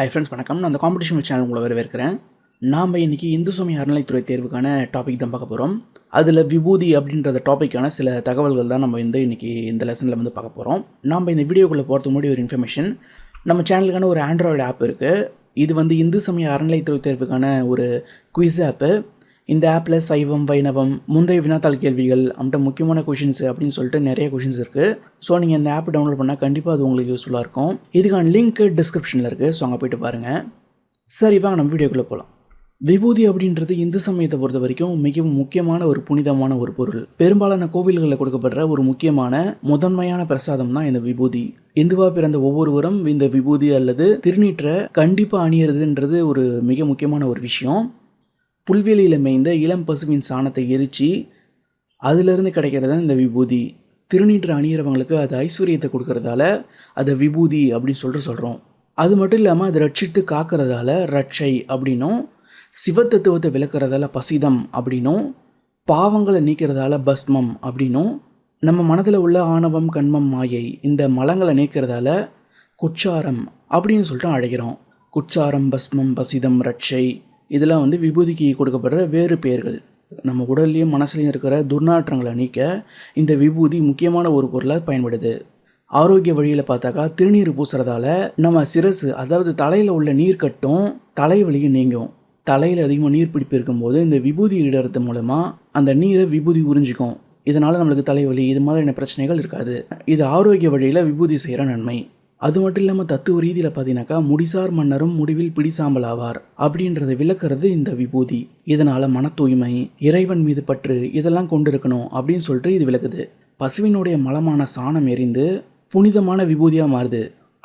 Hi friends வணக்கம். நான் அந்த காம்படிஷன் சேனல் உங்களை வரவேற்கிறேன். நாம் இன்றைக்கி இந்து சமய அறநிலைத்துறை தேர்வுக்கான டாபிக் தான் பார்க்க போகிறோம் அதில் விபூதி அப்படின்றத டாப்பிக்கான சில தகவல்கள் தான் நம்ம வந்து இன்றைக்கி இந்த லெசனில் வந்து பார்க்க போகிறோம் நாம் இந்த வீடியோக்குள்ளே போகிறதுக்கு முன்னாடி ஒரு இன்ஃபர்மேஷன் நம்ம சேனலுக்கான ஒரு ஆண்ட்ராய்டு ஆப் இருக்குது இது வந்து இந்து சமய அறநிலைத்துறை தேர்வுக்கான ஒரு குவிஸ் ஆப்பு இந்த ஆப்பில் சைவம் வைணவம் முந்தைய வினாத்தாள் கேள்விகள் அவன்கிட்ட முக்கியமான கொஷின்ஸ் அப்படின்னு சொல்லிட்டு நிறைய கொஷின்ஸ் இருக்குது ஸோ நீங்கள் இந்த ஆப் டவுன்லோட் பண்ணால் கண்டிப்பாக அது உங்களுக்கு யூஸ்ஃபுல்லாக இருக்கும். இதுக்கான லிங்க் டிஸ்கிரிப்ஷனில் இருக்குது ஸோ அங்கே போயிட்டு பாருங்கள் சரி வாங்க நம்ம வீடியோக்குள்ளே போகலாம் விபூதி அப்படின்றது இந்து சமயத்தை பொறுத்த வரைக்கும் மிகவும் முக்கியமான ஒரு புனிதமான ஒரு பொருள். பெரும்பாலான கோவில்களில் கொடுக்கப்படுற ஒரு முக்கியமான முதன்மையான பிரசாதம் தான் இந்த விபூதி. இந்துவா பிறந்த ஒவ்வொருவரும் இந்த விபூதி அல்லது திருநீற்றை கண்டிப்பாக அணியறதுன்றது ஒரு மிக முக்கியமான ஒரு விஷயம். புல்வெளியில் மேய்ந்த இளம் பசுவின் சாணத்தை எரித்து அதிலிருந்து கிடைக்கிறது தான் இந்த விபூதி. திருநீற்று அணியிறவங்களுக்கு அது ஐஸ்வர்யத்தை கொடுக்கறதால அதை விபூதி அப்படின்னு சொல்லிட்டு சொல்கிறோம் அது மட்டும் இல்லாமல் அதை ரட்சித்து காக்கிறதால ரட்சை அப்படின்னும் சிவத்தத்துவத்தை விளக்குறதால பசிதம் அப்படின்னும் பாவங்களை நீக்கிறதால பஸ்மம் அப்படின்னும் நம்ம மனதில் உள்ள ஆணவம் கண்மம் மாயை இந்த மலங்களை நீக்கிறதால குச்சாரம் அப்படின்னு சொல்லிட்டு அழைக்கிறோம். குச்சாரம் பஸ்மம் பசிதம் ரட்சை இதெல்லாம் வந்து விபூதிக்கு கொடுக்கப்படுற வேறு பெயர்கள். நம்ம உடல்லையும் மனசுலையும் இருக்கிற துர்நாற்றங்களை நீக்க இந்த விபூதி முக்கியமான ஒரு பொருளாக பயன்படுது. ஆரோக்கிய வழியில் பார்த்தாக்கா திருநீர் பூசுறதால நம்ம சிரசு அதாவது தலையில் உள்ள நீர் கட்டும் தலைவலியும் நீங்கும். தலையில் அதிகமாக நீர் பிடிப்பு இருக்கும்போது இந்த விபூதி இடறது மூலமாக அந்த நீரை விபூதி உறிஞ்சிக்கும். இதனால் நம்மளுக்கு தலைவலி இது மாதிரியான பிரச்சனைகள் இருக்காது. இது ஆரோக்கிய வழியில் விபூதி செய்கிற நன்மை. அது மட்டும் இல்லாமல் தத்துவ ரீதியில் பார்த்தீங்கன்னாக்கா முடிசார் மன்னரும் முடிவில் பிடிசாம்பல் ஆவார் அப்படின்றத விளக்குறது இந்த விபூதி. இதனால் மன தூய்மை இறைவன் மீது பற்று இதெல்லாம் கொண்டு இருக்கணும் அப்படின்னு சொல்லிட்டு இது விளக்குது. பசுவினுடைய மலமான சாணம் எரிந்து புனிதமான விபூதியாக மாறுது.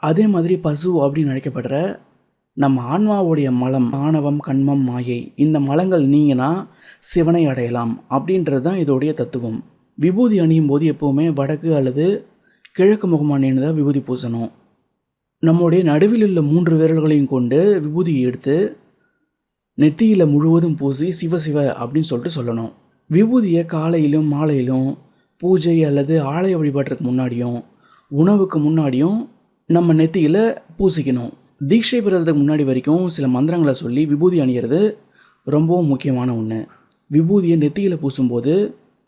அதே மாதிரி பசு அப்படின்னு அழைக்கப்படுற நம்ம ஆன்மாவுடைய மலம் ஆணவம் கண்மம் மாயை இந்த மலங்கள் நீங்கினா சிவனை அடையலாம் அப்படின்றது தான் இதோடைய தத்துவம். விபூதி அணியும் போது எப்போவுமே வடக்கு அல்லது கிழக்கு முகமானின்னு தான் விபூதி பூசணும். நம்முடைய நடுவில் உள்ள மூன்று விரல்களையும் கொண்டு விபூதியை எடுத்து நெத்தியில் முழுவதும் பூசி சிவ சிவ அப்படின்னு சொல்லிட்டு சொல்லணும். விபூதியை காலையிலும் மாலையிலும் பூஜை அல்லது ஆலய வழிபாட்டுக்கு முன்னாடியும் உணவுக்கு முன்னாடியும் நம்ம நெத்தியில் பூசிக்கணும். தீட்சை பெறுறதுக்கு முன்னாடி வரைக்கும் சில மந்திரங்களை சொல்லி விபூதி அணியிறது ரொம்பவும் முக்கியமான ஒன்று விபூதியை நெத்தியில் பூசும்போது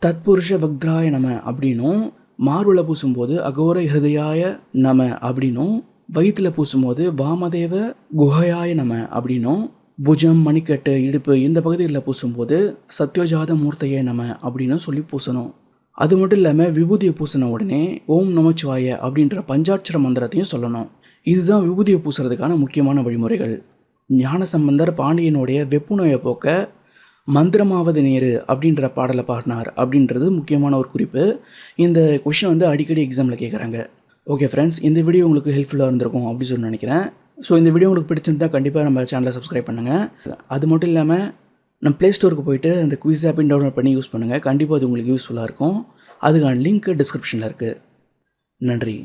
தத்புருஷ பக்திராய நம அப்படின்னும் மார்பில் பூசும்போது அகோர ஹிருதயாய நம அப்படின்னும் வயிற்றில் பூசும்போது வாமதேவ குஹயாய நம அப்படின்னும் புஜம் மணிக்கட்டு இடுப்பு இந்த பகுதிகளில் பூசும்போது சத்யோஜாத மூர்த்தையே நம அப்படின்னு சொல்லி பூசணும். அது மட்டும் இல்லாமல் விபூதியை பூசின உடனே ஓம் நமச்சிவாய அப்படின்ற பஞ்சாட்சர மந்திரத்தையும் சொல்லணும். இதுதான் விபூதியை பூசுறதுக்கான முக்கியமான வழிமுறைகள். ஞான சம்பந்தர் பாண்டியனுடைய வெப்புநோயை போக்க மந்திரமாவது நேரு அப்படின்ற பாடலை பாடினார் அப்படின்றது முக்கியமான ஒரு குறிப்பு. இந்த கொஷின் வந்து அடிக்கடி எக்ஸாமில் கேட்குறாங்க ஓகே ஃப்ரெண்ட்ஸ் இந்த வீடியோ உங்களுக்கு ஹெல்ப்ஃபுல்லாக இருந்திருக்கும் அப்படின்னு சொல்லி நினைக்கிறேன். ஸோ இந்த வீடியோ உங்களுக்கு பிடிச்சிருந்தா கண்டிப்பாக நம்ம சேனலை சப்ஸ்கிரைப் பண்ணுங்கள் அது மட்டும் இல்லாமல் நம்ம ப்ளே ஸ்டோருக்கு போயிட்டு அந்த குவிஸ் ஆப்பின் டவுன்லோட் பண்ணி யூஸ் பண்ணுங்கள் கண்டிப்பாக அது உங்களுக்கு யூஸ்ஃபுல்லாக இருக்கும். அதுக்கான லிங்க் டிஸ்கிரிப்ஷனில் இருக்குது நன்றி.